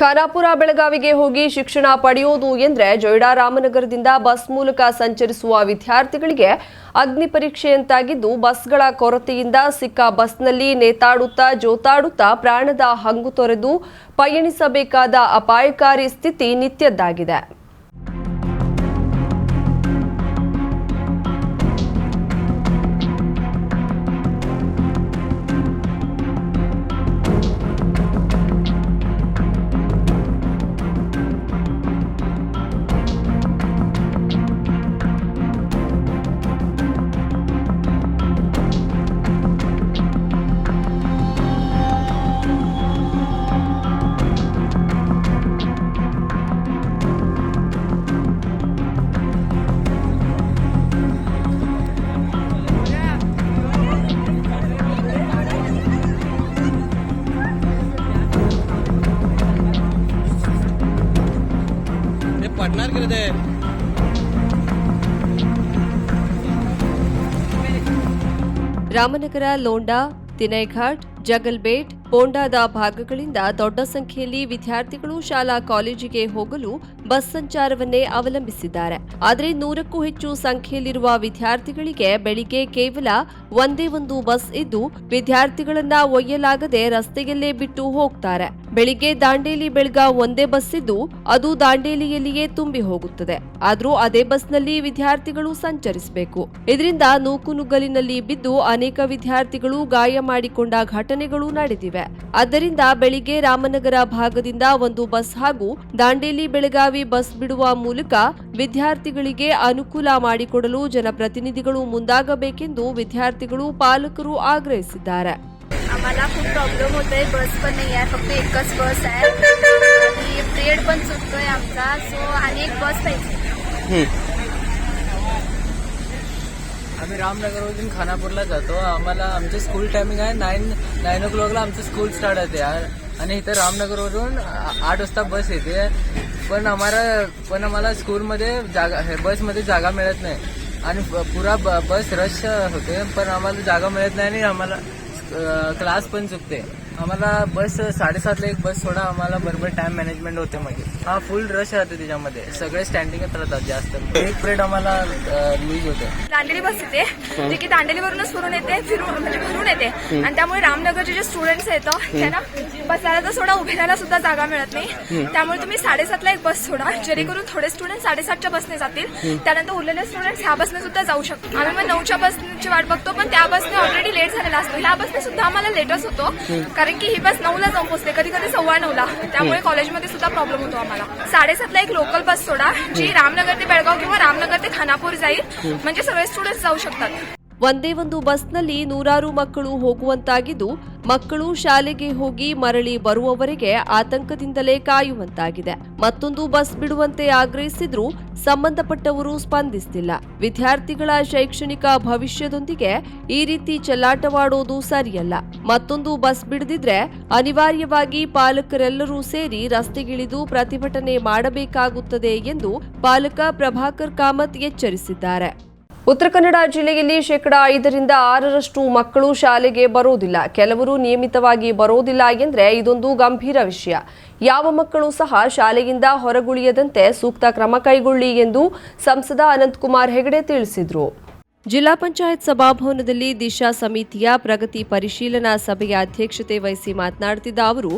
ಖಾನಾಪುರ ಬೆಳಗಾವಿಗೆ ಹೋಗಿ ಶಿಕ್ಷಣ ಪಡೆಯೋದು ಎಂದರೆ ಜೊಯ್ಡಾ ರಾಮನಗರದಿಂದ ಬಸ್ ಮೂಲಕ ಸಂಚರಿಸುವ ವಿದ್ಯಾರ್ಥಿಗಳಿಗೆ ಅಗ್ನಿ ಪರೀಕ್ಷೆಯಂತಾಗಿದ್ದು, ಬಸ್ಗಳ ಕೊರತೆಯಿಂದ ಸಿಕ್ಕ ಬಸ್ನಲ್ಲಿ ನೇತಾಡುತ್ತಾ ಜೋತಾಡುತ್ತಾ ಪ್ರಾಣದ ಹಂಗು ತೊರೆದು ಪಯಣಿಸಬೇಕಾದ ಅಪಾಯಕಾರಿ ಸ್ಥಿತಿ ನಿತ್ಯದ್ದಾಗಿದೆ. रामनगर लोंडा तिनेघाट जगलबेट ಪೋಂಡಾದ ಭಾಗಗಳಿಂದ ದೊಡ್ಡ ಸಂಖ್ಯೆಯಲ್ಲಿ ವಿದ್ಯಾರ್ಥಿಗಳು ಶಾಲಾ ಕಾಲೇಜಿಗೆ ಹೋಗಲು ಬಸ್ ಸಂಚಾರವನ್ನೇ ಅವಲಂಬಿಸಿದ್ದಾರೆ. ಆದರೆ ನೂರಕ್ಕೂ ಹೆಚ್ಚು ಸಂಖ್ಯೆಯಲ್ಲಿರುವ ವಿದ್ಯಾರ್ಥಿಗಳಿಗೆ ಬೆಳಿಗ್ಗೆ ಕೇವಲ ಒಂದೇ ಒಂದು ಬಸ್ ಇದ್ದು ವಿದ್ಯಾರ್ಥಿಗಳನ್ನ ಒಯ್ಯಲಾಗದೆ ರಸ್ತೆಯಲ್ಲೇ ಬಿಟ್ಟು ಹೋಗ್ತಾರೆ. ಬೆಳಿಗ್ಗೆ ದಾಂಡೇಲಿ ಬೆಳಗ ಒಂದೇ ಬಸ್ ಇದ್ದು ಅದು ದಾಂಡೇಲಿಯಲ್ಲಿಯೇ ತುಂಬಿ ಹೋಗುತ್ತದೆ. ಆದರೂ ಅದೇ ಬಸ್ನಲ್ಲಿ ವಿದ್ಯಾರ್ಥಿಗಳು ಸಂಚರಿಸಬೇಕು. ಇದರಿಂದ ನೂಕುನುಗ್ಗಲಿನಲ್ಲಿ ಬಿದ್ದು ಅನೇಕ ವಿದ್ಯಾರ್ಥಿಗಳು ಗಾಯ ಮಾಡಿಕೊಂಡ ಘಟನೆಗಳು ನಡೆದಿವೆ. ಆದ್ದರಿಂದ ಬೆಳಿಗ್ಗೆ ರಾಮನಗರ ಭಾಗದಿಂದ ಒಂದು ಬಸ್ ಹಾಗೂ ದಾಂಡೇಲಿ ಬೆಳಗಾವಿ ಬಸ್ ಬಿಡುವ ಮೂಲಕ ವಿದ್ಯಾರ್ಥಿಗಳಿಗೆ ಅನುಕೂಲ ಮಾಡಿಕೊಡಲು ಜನಪ್ರತಿನಿಧಿಗಳು ಮುಂದಾಗಬೇಕೆಂದು ವಿದ್ಯಾರ್ಥಿಗಳು ಪಾಲಕರು ಆಗ್ರಹಿಸಿದ್ದಾರೆ आम्हाला खूप प्रॉब्लेम होत आहे बस पण नाही आहे फक्त एकच बस आहे आणि पिरियड पण चुकतोय आमचा सो आणि एक बस पाहिजे आम्ही रामनगरवरून खानापूरला जातो. आम्हाला आमचे स्कूल टायमिंग आहे. नाईन नाईन ओ क्लॉकला आमचं स्कूल स्टार्ट होते यार. आणि इथं रामनगरवरून आठ वाजता बस येते. पण आम्हाला पण आम्हाला स्कूलमध्ये जागा हे बसमध्ये जागा मिळत नाही. आणि पुरा ब- बस रश होते. पण आम्हाला जागा मिळत नाही आणि आम्हाला क्लास पण चुकते. आम्हाला बस साडेसातला एक बस सोडा आम्हाला बरोबर टाइम मॅनेजमेंट होते मध्ये हा फुल रश राहते त्याच्यामध्ये. सगळे स्टँडिंगच राहतात जास्त. एक पिरियड आम्हाला लूज होते. दांडेली बस येते जे की दांडेलीवरूनच फिरून येते फिरून म्हणजे फिरून येते. आणि त्यामुळे रामनगरचे जे स्टुडंट्स आहेत त्यांना बसायला तर सोडा उभे राहायला सुद्धा जागा मिळत नाही त्यामुळे तुम्ही साडेसातला एक बस सोडा जेणेकरून थोडे स्टुडंट साडेसातच्या बसने जातील त्यानंतर उरलेले स्टुडंट ह्या बसने सुद्धा जाऊ शकतो आम्ही मग नऊच्या बसची वाट बघतो पण त्या बसने ऑलरेडी लेट झालेला असतो ह्या बसने सुद्धा आम्हाला लेटच होतो कारण की ही बस नऊला जाऊन पोहोचते कधी कधी सव्वा नऊला त्यामुळे कॉलेजमध्ये सुद्धा प्रॉब्लेम होतो आम्हाला साडेसातला एक लोकल बस सोडा जी रामनगर ते बेळगाव किंवा रामनगर ते खानापूर जाईल म्हणजे सगळे स्टुडंट जाऊ शकतात ಒಂದೇ ಒಂದು ಬಸ್ನಲ್ಲಿ ನೂರಾರು ಮಕ್ಕಳು ಹೋಗುವಂತಾಗಿದ್ದು ಮಕ್ಕಳು ಶಾಲೆಗೆ ಹೋಗಿ ಮರಳಿ ಬರುವವರೆಗೆ ಆತಂಕದಿಂದಲೇ ಕಾಯುವಂತಾಗಿದೆ. ಮತ್ತೊಂದು ಬಸ್ ಬಿಡುವಂತೆ ಆಗ್ರಹಿಸಿದ್ರೂ ಸಂಬಂಧಪಟ್ಟವರು ಸ್ಪಂದಿಸುತ್ತಿಲ್ಲ ವಿದ್ಯಾರ್ಥಿಗಳ ಶೈಕ್ಷಣಿಕ ಭವಿಷ್ಯದೊಂದಿಗೆ ಈ ರೀತಿ ಚೆಲ್ಲಾಟವಾಡೋದು ಸರಿಯಲ್ಲ. ಮತ್ತೊಂದು ಬಸ್ ಬಿಡದಿದ್ರೆ ಅನಿವಾರ್ಯವಾಗಿ ಪಾಲಕರೆಲ್ಲರೂ ಸೇರಿ ರಸ್ತೆಗಿಳಿದು ಪ್ರತಿಭಟನೆ ಮಾಡಬೇಕಾಗುತ್ತದೆ ಎಂದು ಪಾಲಕ ಪ್ರಭಾಕರ್ ಕಾಮತ್ ಎಚ್ಚರಿಸಿದ್ದಾರೆ. ಉತ್ತರ ಕನ್ನಡ ಜಿಲ್ಲೆಯಲ್ಲಿ ಶೇಕಡಾ ಐದರಿಂದ ಆರರಷ್ಟು ಮಕ್ಕಳು ಶಾಲೆಗೆ ಬರೋದಿಲ್ಲ. ಕೆಲವರು ನಿಯಮಿತವಾಗಿ ಬರೋದಿಲ್ಲ ಎಂದರೆ ಇದೊಂದು ಗಂಭೀರ ವಿಷಯ. ಯಾವ ಮಕ್ಕಳು ಸಹ ಶಾಲೆಯಿಂದ ಹೊರಗುಳಿಯದಂತೆ ಸೂಕ್ತ ಕ್ರಮ ಕೈಗೊಳ್ಳಿ ಎಂದು ಸಂಸದ ಅನಂತಕುಮಾರ್ ಹೆಗಡೆ ತಿಳಿಸಿದರು. ಜಿಲ್ಲಾ ಪಂಚಾಯತ್ ಸಭಾಭವನದಲ್ಲಿ ದಿಶಾ ಸಮಿತಿಯ ಪ್ರಗತಿ ಪರಿಶೀಲನಾ ಸಭೆಯ ಅಧ್ಯಕ್ಷತೆ ವಹಿಸಿ ಮಾತನಾಡುತ್ತಿದ್ದ ಅವರು,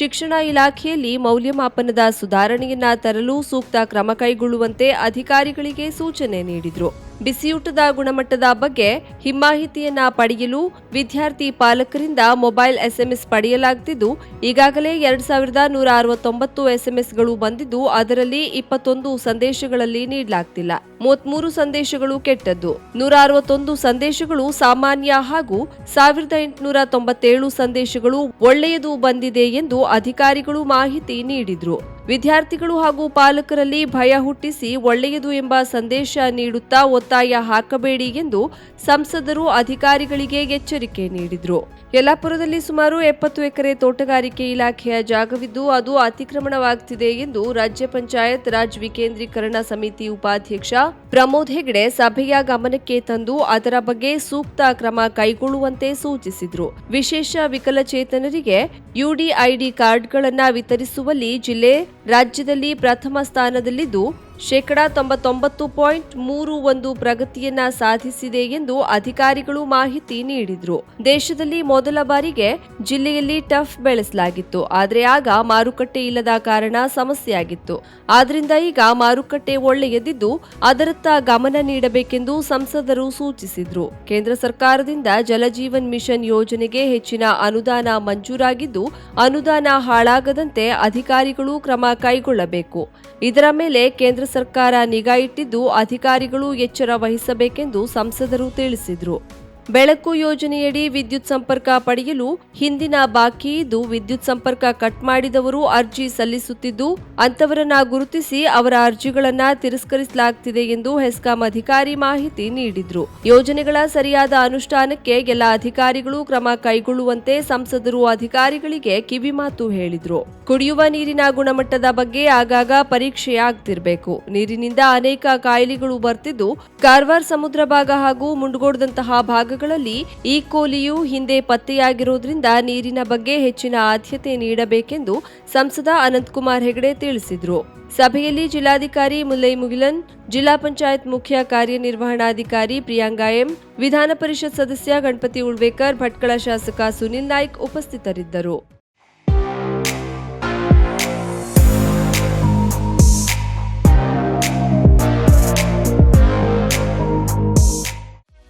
ಶಿಕ್ಷಣ ಇಲಾಖೆಯಲ್ಲಿ ಮೌಲ್ಯಮಾಪನದ ಸುಧಾರಣೆಯನ್ನ ತರಲು ಸೂಕ್ತ ಕ್ರಮ ಕೈಗೊಳ್ಳುವಂತೆ ಅಧಿಕಾರಿಗಳಿಗೆ ಸೂಚನೆ ನೀಡಿದರು. ಬಿಸಿಯೂಟದ ಗುಣಮಟ್ಟದ ಬಗ್ಗೆ ಹಿಮ್ಮಾಹಿತಿಯನ್ನ ಪಡೆಯಲು ವಿದ್ಯಾರ್ಥಿ ಪಾಲಕರಿಂದ ಮೊಬೈಲ್ ಎಸ್ಎಂಎಸ್ ಪಡೆಯಲಾಗುತ್ತಿದ್ದು ಈಗಾಗಲೇ ಎರಡ್ ಸಾವಿರದ ನೂರ ಅರವತ್ತೊಂಬತ್ತು ಎಸ್ಎಂಎಸ್ಗಳು ಬಂದಿದ್ದು, ಅದರಲ್ಲಿ ಇಪ್ಪತ್ತೊಂದು ಸಂದೇಶಗಳಲ್ಲಿ ನೀಡಲಾಗ್ತಿಲ್ಲ. ಮೂವತ್ಮೂರು ಸಂದೇಶಗಳು ಕೆಟ್ಟದ್ದು. ನೂರ ಅರವತ್ತೊಂದು ಸಂದೇಶಗಳು ಸಾಮಾನ್ಯ ಹಾಗೂ ಸಾವಿರದ ಎಂಟುನೂರ ತೊಂಬತ್ತೇಳು ಸಂದೇಶಗಳು ಒಳ್ಳೆಯದು ಬಂದಿದೆ ಎಂದು ಅಧಿಕಾರಿಗಳು ಮಾಹಿತಿ ನೀಡಿದ್ರು. ವಿದ್ಯಾರ್ಥಿಗಳು ಹಾಗೂ ಪಾಲಕರಲ್ಲಿ ಭಯ ಹುಟ್ಟಿಸಿ ಒಳ್ಳೆಯದು ಎಂಬ ಸಂದೇಶ ನೀಡುತ್ತಾ ಒತ್ತಾಯ ಹಾಕಬೇಡಿ ಎಂದು ಸಂಸದರು ಅಧಿಕಾರಿಗಳಿಗೆ ಎಚ್ಚರಿಕೆ ನೀಡಿದರು. ಯಲ್ಲಾಪುರದಲ್ಲಿ ಸುಮಾರು ಎಪ್ಪತ್ತು ಎಕರೆ ತೋಟಗಾರಿಕೆ ಇಲಾಖೆಯ ಜಾಗವಿದ್ದು ಅದು ಅತಿಕ್ರಮಣವಾಗುತ್ತಿದೆ ಎಂದು ರಾಜ್ಯ ಪಂಚಾಯತ್ ರಾಜ್ ವಿಕೇಂದ್ರೀಕರಣ ಸಮಿತಿ ಉಪಾಧ್ಯಕ್ಷ ಪ್ರಮೋದ್ ಹೆಗಡೆ ಸಭೆಯ ಗಮನಕ್ಕೆ ತಂದು ಅದರ ಬಗ್ಗೆ ಸೂಕ್ತ ಕ್ರಮ ಕೈಗೊಳ್ಳುವಂತೆ ಸೂಚಿಸಿದರು. ವಿಶೇಷ ವಿಕಲಚೇತನರಿಗೆ ಯುಡಿಐಡಿ ಕಾರ್ಡ್ಗಳನ್ನು ವಿತರಿಸುವಲ್ಲಿ ಜಿಲ್ಲೆ ರಾಜ್ಯದಲ್ಲಿ ಪ್ರಥಮ ಸ್ಥಾನದಲ್ಲಿದ್ದು ಶೇಕಡಾ ತೊಂಬತ್ತೊಂಬತ್ತು ಪಾಯಿಂಟ್ ಮೂರು ಒಂದು ಪ್ರಗತಿಯನ್ನ ಸಾಧಿಸಿದೆ ಎಂದು ಅಧಿಕಾರಿಗಳು ಮಾಹಿತಿ ನೀಡಿದ್ರು. ದೇಶದಲ್ಲಿ ಮೊದಲ ಬಾರಿಗೆ ಜಿಲ್ಲೆಯಲ್ಲಿ ಟಫ್ ಬೆಳೆಸಲಾಗಿತ್ತು. ಆದರೆ ಆಗ ಮಾರುಕಟ್ಟೆ ಇಲ್ಲದ ಕಾರಣ ಸಮಸ್ಯೆಯಾಗಿತ್ತು. ಆದ್ರಿಂದ ಈಗ ಮಾರುಕಟ್ಟೆ ಒಳ್ಳೆಯದಿದ್ದು ಅದರತ್ತ ಗಮನ ನೀಡಬೇಕೆಂದು ಸಂಸದರು ಸೂಚಿಸಿದ್ರು. ಕೇಂದ್ರ ಸರ್ಕಾರದಿಂದ ಜಲಜೀವನ್ ಮಿಷನ್ ಯೋಜನೆಗೆ ಹೆಚ್ಚಿನ ಅನುದಾನ ಮಂಜೂರಾಗಿದ್ದು ಅನುದಾನ ಹಾಳಾಗದಂತೆ ಅಧಿಕಾರಿಗಳು ಕ್ರಮ ಕೈಗೊಳ್ಳಬೇಕು. ಇದರ ಮೇಲೆ ಕೇಂದ್ರ ಸರ್ಕಾರ ನಿಗಾ ಇಟ್ಟಿದ್ದು ಅಧಿಕಾರಿಗಳು ಎಚ್ಚರ ವಹಿಸಬೇಕೆಂದು ಸಂಸದರು ತಿಳಿಸಿದರು. ಬೆಳಕು ಯೋಜನೆಯಡಿ ವಿದ್ಯುತ್ ಸಂಪರ್ಕ ಪಡೆಯಲು ಹಿಂದಿನ ಬಾಕಿ ಇದ್ದು ವಿದ್ಯುತ್ ಸಂಪರ್ಕ ಕಟ್ ಮಾಡಿದವರು ಅರ್ಜಿ ಸಲ್ಲಿಸುತ್ತಿದ್ದು ಅಂತವರನ್ನ ಗುರುತಿಸಿ ಅವರ ಅರ್ಜಿಗಳನ್ನ ತಿರಸ್ಕರಿಸಲಾಗುತ್ತಿದೆ ಎಂದು ಹೆಸ್ಕಾಂ ಅಧಿಕಾರಿ ಮಾಹಿತಿ ನೀಡಿದ್ರು. ಯೋಜನೆಗಳ ಸರಿಯಾದ ಅನುಷ್ಠಾನಕ್ಕೆ ಎಲ್ಲ ಅಧಿಕಾರಿಗಳು ಕ್ರಮ ಕೈಗೊಳ್ಳುವಂತೆ ಸಂಸದರು ಅಧಿಕಾರಿಗಳಿಗೆ ಕಿವಿಮಾತು ಹೇಳಿದ್ರು. ಕುಡಿಯುವ ನೀರಿನ ಗುಣಮಟ್ಟದ ಬಗ್ಗೆ ಆಗಾಗ ಪರೀಕ್ಷೆ ಆಗ್ತಿರ್ಬೇಕು. ನೀರಿನಿಂದ ಅನೇಕ ಕಾಯಿಲೆಗಳು ಬರ್ತಿದ್ದು, ಕಾರವಾರ ಸಮುದ್ರ ಭಾಗ ಹಾಗೂ ಮುಂಡಗೋಡದಂತಹ ಭಾಗಗಳಲ್ಲಿ ಈ ಕೋಲಿಯು ಹಿಂದೆ ಪತ್ತೆಯಾಗಿರುವುದರಿಂದ ನೀರಿನ ಬಗ್ಗೆ ಹೆಚ್ಚಿನ ಆದ್ಯತೆ ನೀಡಬೇಕೆಂದು ಸಂಸದ ಅನಂತಕುಮಾರ್ ಹೆಗಡೆ ತಿಳಿಸಿದರು. ಸಭೆಯಲ್ಲಿ ಜಿಲ್ಲಾಧಿಕಾರಿ ಮುಲ್ಲೈ ಮುಗಿಲನ್, ಜಿಲ್ಲಾ ಪಂಚಾಯತ್ ಮುಖ್ಯ ಕಾರ್ಯನಿರ್ವಹಣಾಧಿಕಾರಿ ಪ್ರಿಯಾಂಗಾ ಎಂ, ವಿಧಾನ ಪರಿಷತ್ ಸದಸ್ಯ ಗಣಪತಿ ಉಳ್ವೇಕರ್, ಭಟ್ಕಳ ಶಾಸಕ ಸುನಿಲ್ ನಾಯ್ಕ್ ಉಪಸ್ಥಿತರಿದ್ದರು.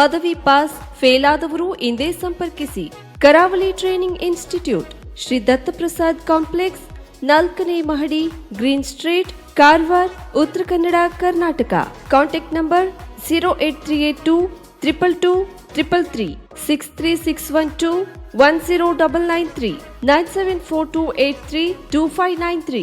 ಪದವಿ ಪಾಸ್ ಫೇಲ್ ಆದವರು ಇಂದೇ ಸಂಪರ್ಕಿಸಿ Karavali training institute, Shri Dattaprasad complex, ನಾಲ್ಕನೇ ಮಹಡಿ, green street, Karwar, Uttara Kannada, Karnataka. Contact number zero eight three eight two triple two triple three six three six one two one zero double nine three nine seven four two eight three two five nine three